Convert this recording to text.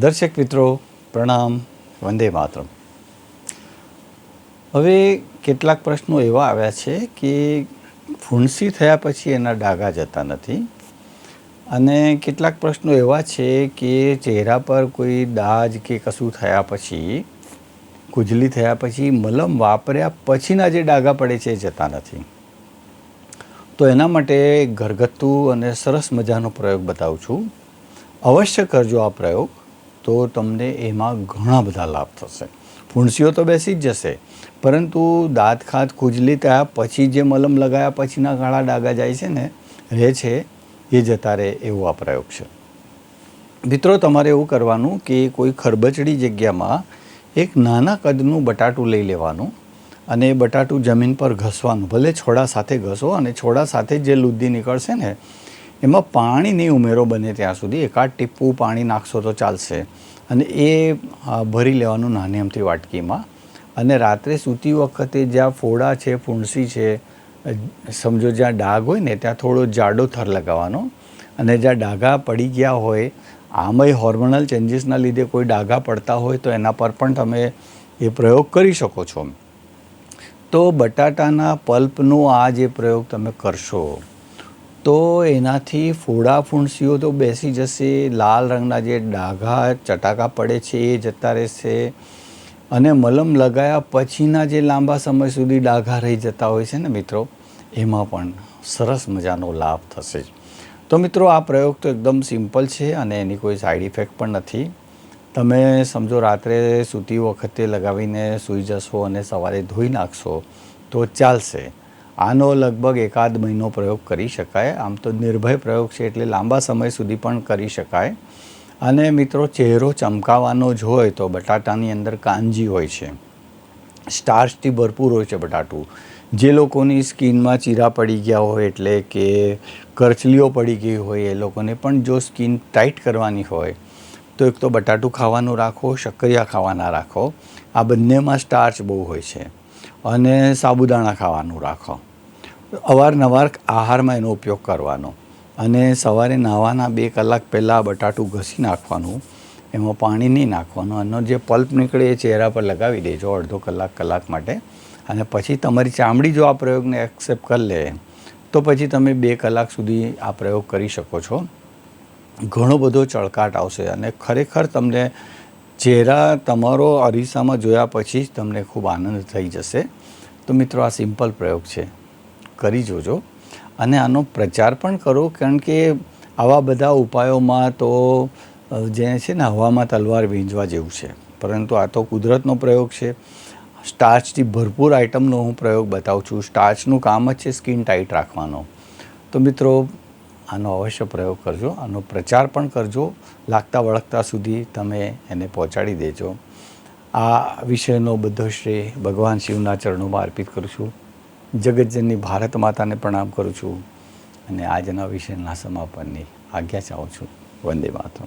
દર્શક મિત્રો, પ્રણામ, વંદે માતરમ. હવે કેટલાક પ્રશ્નો એવા આવ્યા છે કે ફૂંસી થયા પછી એના ડાઘા જતા નથી અને કેટલાક પ્રશ્નો એવા છે કે ચહેરા પર કોઈ દાજ કે કશું થયા પછી ખુજલી થયા પછી, મલમ વાપર્યા પછીના જે ડાઘા પડે છે એ જતા નથી. તો એના માટે ઘરગથ્થુ અને સરસ મજાનો પ્રયોગ બતાવું છું. અવશ્ય કરજો આ પ્રયોગ. તો તમને એમાં ઘણા બધા લાભ થશે. ફૂંસીઓ તો બેસી જ જશે. પરંતુ દાંત ખાત ખુજલી થયા પછી જે મલમ લગાયા પછીના કાળા ડાઘા જાય છે ને, રહે છે, એ જતા રહે એવો આ પ્રયોગ છે. મિત્રો, તમારે એવું કરવાનું કે કોઈ ખરબચડી જગ્યામાં એક નાના કદનું બટાટું લઈ લેવાનું અને એ બટાટું જમીન પર ઘસવાનું. ભલે છોડા સાથે ઘસો અને છોડા સાથે જે લુદ્દી નીકળશે ને એમાં પાણી નહીં ઉમેરો બને ત્યાં સુધી. એકાદ ટીપું પાણી નાખશો તો ચાલશે. અને એ ભરી લેવાનું નાની અમથી વાટકીમાં. અને રાત્રે સૂતી વખતે જ્યાં ફોડા છે ફૂંસી છે સમજો જ્યાં ડાઘ હોય ને, ત્યાં થોડો જાડો થર લગાવવાનો. અને જ્યાં ડાઘા પડી ગયા હોય આમાંય હોર્મોનલ ચેન્જીસના લીધે કોઈ ડાઘા પડતા હોય તો એના પર પણ તમે એ પ્રયોગ કરી શકો છો. તો બટાટાના પલ્પનો આ જે પ્રયોગ તમે કરશો તો એનાથી ફોડા ફૂંસીઓ તો બેસી જશે, લાલ રંગના જે ડાઘા, ચટાકા પડે છે, એ જતા રહેશે. અને મલમ લગાયા પછીના જે લાંબા સમય સુધી ડાઘા રહી જતા હોય છે ને મિત્રો, એમાં પણ સરસ મજાનો લાભ થશે. તો મિત્રો, આ પ્રયોગ તો એકદમ સિમ્પલ છે અને એની કોઈ સાઈડ ઇફેક્ટ પણ નથી. તમે સમજો રાત્રે સૂતી વખતે લગાવીને સૂઈ જશો અને સવારે ધોઈ નાખશો, તો ચાલશે. આનો લગભગ એકાદ મહિનો પ્રયોગ કરી શકાય. આમ તો નિર્ભય પ્રયોગ છે એટલે લાંબા સમય સુધી પણ કરી શકાય. અને મિત્રો, ચહેરો ચમકાવવાનો જ હોય તો બટાટાની અંદર કાંજી હોય છે. સ્ટાર્ચથી ભરપૂર હોય છે બટાટું. જે લોકોની સ્કિનમાં ચીરા પડી ગયા હોય એટલે કે કરચલીઓ પડી ગઈ હોય એ લોકોને પણ જો સ્કિન ટાઈટ કરવાની હોય, તો એક તો બટાટું ખાવાનું રાખો, શક્કરિયા ખાવાના રાખો. આ બંનેમાં સ્ટાર્ચ બહુ હોય છે. અને સાબુદાણા ખાવાનું રાખો. અવારનવાર આહારમાં એનો ઉપયોગ કરવાનો અને સવારે નાહવાના બે કલાક પહેલાં બટાટું ઘસી નાખવાનું, એમાં પાણી નહીં નાખવાનું, અને જે પલ્પ નીકળે એ ચહેરા પર લગાવી દેજો અડધો કલાક કલાક માટે. અને પછી તમારી ચામડી જો આ પ્રયોગને એક્સેપ્ટ કરી લે, તો પછી તમે બે કલાક સુધી આ પ્રયોગ કરી શકો છો. ઘણો બધો ચળકાટ આવશે અને ખરેખર તમને ચહેરા તમારો અરીસામાં જોયા પછી જ તમને ખૂબ આનંદ થઈ જશે. તો મિત્રો આ સિમ્પલ પ્રયોગ છે. કરી જોજો અને આનો પ્રચાર પણ કરો, કારણ કે આવા બધા ઉપાયોમાં તો જે છે ને હવામાં તલવાર વીંજવા જેવું છે. પરંતુ આ તો કુદરતનો પ્રયોગ છે. સ્ટાર્ચથી ભરપૂર આઇટમનો હું પ્રયોગ બતાવું છું. સ્ટાર્ચનું કામ જ છે સ્કિન ટાઈટ રાખવાનો. તો મિત્રો, આનો અવશ્ય પ્રયોગ કરજો. આનો પ્રચાર પણ કરજો. લાગતા વળગતા સુધી તમે એને પહોંચાડી દેજો. આ વિષયનો બધો શ્રેય ભગવાન શિવના ચરણોમાં અર્પિત કરું છું. જગતજનની ભારત માતાને પ્રણામ કરું છું અને આજના વિષયના સમાપનની આજ્ઞા ચાહું છું. વંદે માતરમ.